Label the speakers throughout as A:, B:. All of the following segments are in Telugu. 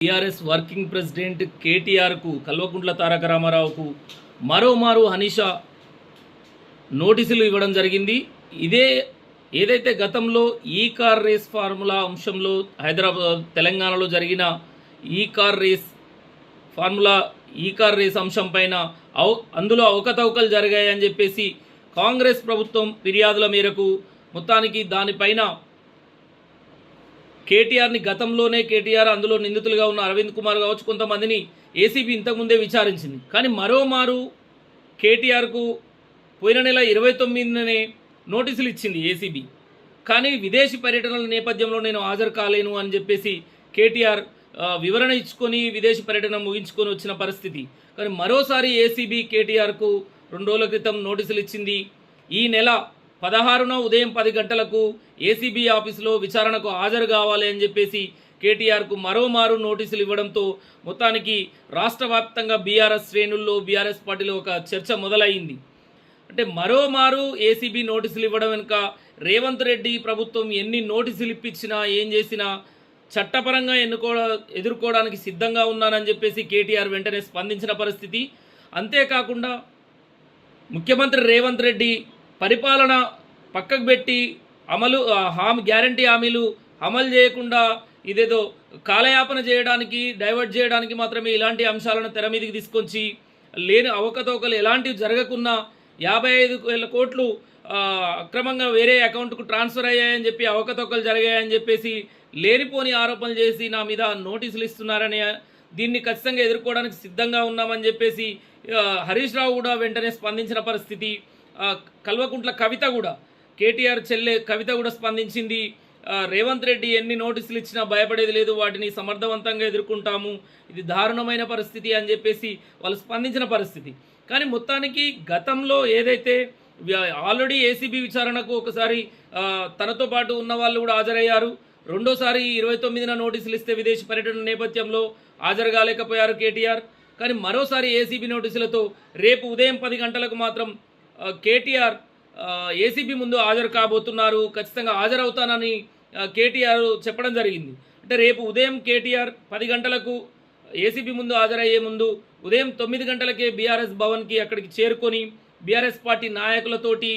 A: టీఆర్ఎస్ వర్కింగ్ ప్రెసిడెంట్ కేటీఆర్కు కల్వకుంట్ల తారక రామారావుకు మరోమారు హనీషా నోటీసులు ఇవ్వడం జరిగింది. ఇదే ఏదైతే గతంలో ఈ కార్ రేస్ ఫార్ములా అంశంలో హైదరాబాద్ తెలంగాణలో జరిగిన ఈ car race formula E car race అంశం పైన అవ అందులో అవకతవకలు జరిగాయని చెప్పేసి కాంగ్రెస్ ప్రభుత్వం ఫిర్యాదుల మేరకు మొత్తానికి దానిపైన కేటీఆర్ని గతంలోనే కేటీఆర్ అందులో నిందితులుగా ఉన్న అరవింద్ కుమార్ కావచ్చు కొంతమందిని ఏసీబీ ఇంతకుముందే విచారించింది. కానీ మరోమారు కేటీఆర్కు పోయిన నెల ఇరవై తొమ్మిదినే నోటీసులు ఇచ్చింది ఏసీబీ. కానీ విదేశీ పర్యటనల నేపథ్యంలో నేను హాజరు కాలేను అని చెప్పేసి కేటీఆర్ వివరణ ఇచ్చుకొని విదేశీ పర్యటన ముగించుకొని వచ్చిన పరిస్థితి. కానీ మరోసారి ఏసీబీ కేటీఆర్కు రెండు రోజుల క్రితం నోటీసులు ఇచ్చింది. ఈ నెల పదహారున ఉదయం పది గంటలకు ఏసీబీ ఆఫీసులో విచారణకు హాజరు కావాలి అని చెప్పేసి కేటీఆర్కు మరోమారు నోటీసులు ఇవ్వడంతో మొత్తానికి రాష్ట్ర వ్యాప్తంగా బీఆర్ఎస్ శ్రేణుల్లో బీఆర్ఎస్ పార్టీలో ఒక చర్చ మొదలైంది. అంటే మరోమారు ఏసీబీ నోటీసులు ఇవ్వడం వెనుక రేవంత్ రెడ్డి ప్రభుత్వం ఎన్ని నోటీసులు ఇప్పించినా ఏం చేసినా చట్టపరంగా ఎన్నుకో ఎదుర్కోవడానికి సిద్ధంగా ఉన్నానని చెప్పేసి కేటీఆర్ వెంటనే స్పందించిన పరిస్థితి. అంతేకాకుండా ముఖ్యమంత్రి రేవంత్ రెడ్డి పరిపాలన పక్కకు పెట్టి అమలు హామీ గ్యారంటీ హామీలు అమలు చేయకుండా ఇదేదో కాలయాపన చేయడానికి డైవర్ట్ చేయడానికి మాత్రమే ఇలాంటి అంశాలను తెర మీదకి తీసుకొచ్చి లేని అవకతవకలు ఎలాంటివి జరగకున్నా యాభై ఐదు వేల కోట్లు అక్రమంగా వేరే అకౌంట్కు ట్రాన్స్ఫర్ అయ్యాయని చెప్పి అవకతవకలు జరిగాయని చెప్పేసి లేనిపోని ఆరోపణలు చేసి నా మీద నోటీసులు ఇస్తున్నారని దీన్ని ఖచ్చితంగా ఎదుర్కోవడానికి సిద్ధంగా ఉన్నామని చెప్పేసి హరీష్ రావు కూడా వెంటనే స్పందించిన పరిస్థితి. కల్వకుంట్ల కవిత కూడా. కేటీఆర్ చెల్లె కవిత కూడా స్పందించింది. రేవంత్ రెడ్డి ఎన్ని నోటీసులు ఇచ్చినా భయపడేది లేదు వాటిని సమర్థవంతంగా ఎదుర్కొంటాము. ఇది దారుణమైన పరిస్థితి అని చెప్పేసి వాళ్ళు స్పందించిన పరిస్థితి. కానీ మొత్తానికి గతంలో ఏదైతే ఆల్రెడీ ఏసీబీ విచారణకు ఒకసారి తనతో పాటు ఉన్న వాళ్ళు కూడా హాజరయ్యారు. రెండోసారి ఇరవై తొమ్మిదిన నోటీసులు ఇస్తే విదేశీ పర్యటన నేపథ్యంలో హాజరు కాలేకపోయారు కేటీఆర్. కానీ మరోసారి ఏసీబీ నోటీసులతో రేపు ఉదయం పది గంటలకు మాత్రం కేటీఆర్ ఏసీబీ ముందు హాజరు కాబోతున్నారు. ఖచ్చితంగా హాజరవుతానని కేటీఆర్ చెప్పడం జరిగింది. అంటే రేపు ఉదయం కేటీఆర్ పది గంటలకు ఏసీబీ ముందు హాజరయ్యే ముందు ఉదయం తొమ్మిది గంటలకే బీఆర్ఎస్ భవన్కి అక్కడికి చేరుకొని బీఆర్ఎస్ పార్టీ నాయకులతోటి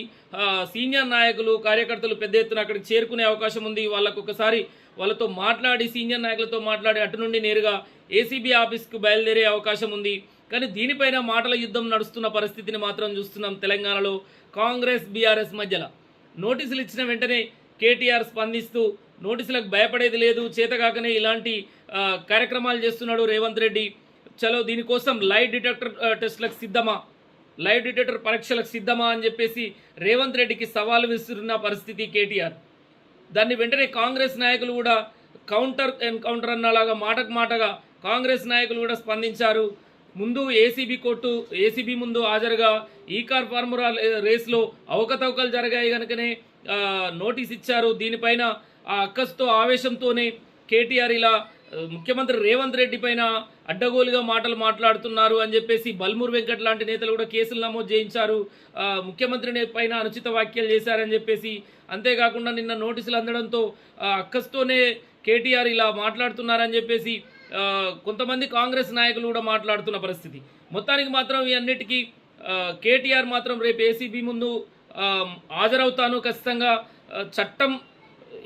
A: సీనియర్ నాయకులు కార్యకర్తలు పెద్ద ఎత్తున అక్కడికి చేరుకునే అవకాశం ఉంది. వాళ్ళకు ఒకసారి వాళ్ళతో మాట్లాడి సీనియర్ నాయకులతో మాట్లాడి అటు నుండి నేరుగా ఏసీబీ ఆఫీస్కు బయలుదేరే అవకాశం ఉంది. కానీ దీనిపైన మాటల యుద్ధం నడుస్తున్న పరిస్థితిని మాత్రం చూస్తున్నాం తెలంగాణలో కాంగ్రెస్ బీఆర్ఎస్ మధ్యలో. నోటీసులు ఇచ్చిన వెంటనే కేటీఆర్ స్పందిస్తూ నోటీసులకు భయపడేది లేదు చేతగాకనే ఇలాంటి కార్యక్రమాలు చేస్తున్నాడు రేవంత్ రెడ్డి. చలో దీనికోసం లైవ్ డిటెక్టర్ టెస్టులకు సిద్ధమా? లైవ్ డిటెక్టర్ పరీక్షలకు సిద్ధమా అని చెప్పేసి రేవంత్ రెడ్డికి సవాలు విసురున్న పరిస్థితి కేటీఆర్. దాన్ని వెంటనే కాంగ్రెస్ నాయకులు కూడా కౌంటర్ ఎన్కౌంటర్ అన్నలాగా మాటకు మాటగా కాంగ్రెస్ నాయకులు కూడా స్పందించారు. ముందు ఏసీబీ కోర్టు ఏసీబీ ముందు హాజరుగా ఈ కార్ ఫార్ములా రేస్లో అవకతవకలు జరిగాయి కనుకనే నోటీస్ ఇచ్చారు. దీనిపైన ఆ అక్కస్తో ఆవేశంతోనే కేటీఆర్ ఇలా ముఖ్యమంత్రి రేవంత్ రెడ్డి పైన అడ్డగోలుగా మాటలు మాట్లాడుతున్నారు అని చెప్పేసి బల్మూర్ వెంకట్ లాంటి నేతలు కూడా కేసులు నమోదు చేయించారు. ముఖ్యమంత్రిని పైన అనుచిత వ్యాఖ్యలు చేశారని చెప్పేసి అంతేకాకుండా నిన్న నోటీసులు అందడంతో అక్కస్తోనే కేటీఆర్ ఇలా మాట్లాడుతున్నారని చెప్పేసి కొంతమంది కాంగ్రెస్ నాయకులు కూడా మాట్లాడుతున్న పరిస్థితి. మొత్తానికి మాత్రం ఈ అన్నిటికీ కేటీఆర్ మాత్రం రేపు ఏసీబీ ముందు హాజరవుతాను ఖచ్చితంగా. చట్టం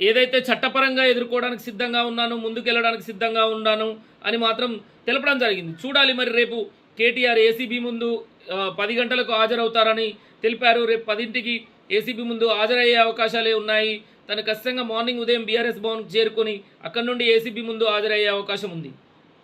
A: ఏదైతే చట్టపరంగా ఎదుర్కోవడానికి సిద్ధంగా ఉన్నాను ముందుకెళ్ళడానికి సిద్ధంగా ఉన్నాను అని మాత్రం తెలపడం జరిగింది. చూడాలి మరి రేపు కేటీఆర్ ఏసీబీ ముందు పది గంటలకు హాజరవుతారని తెలిపారు. రేపు పదింటికి ఏసీబీ ముందు హాజరయ్యే అవకాశాలే ఉన్నాయి. తను ఖచ్చితంగా మార్నింగ్ ఉదయం బీఆర్ఎస్ భవన్కి చేరుకొని అక్కడి నుండి ఏసీబీ ముందు హాజరయ్యే అవకాశం ఉంది.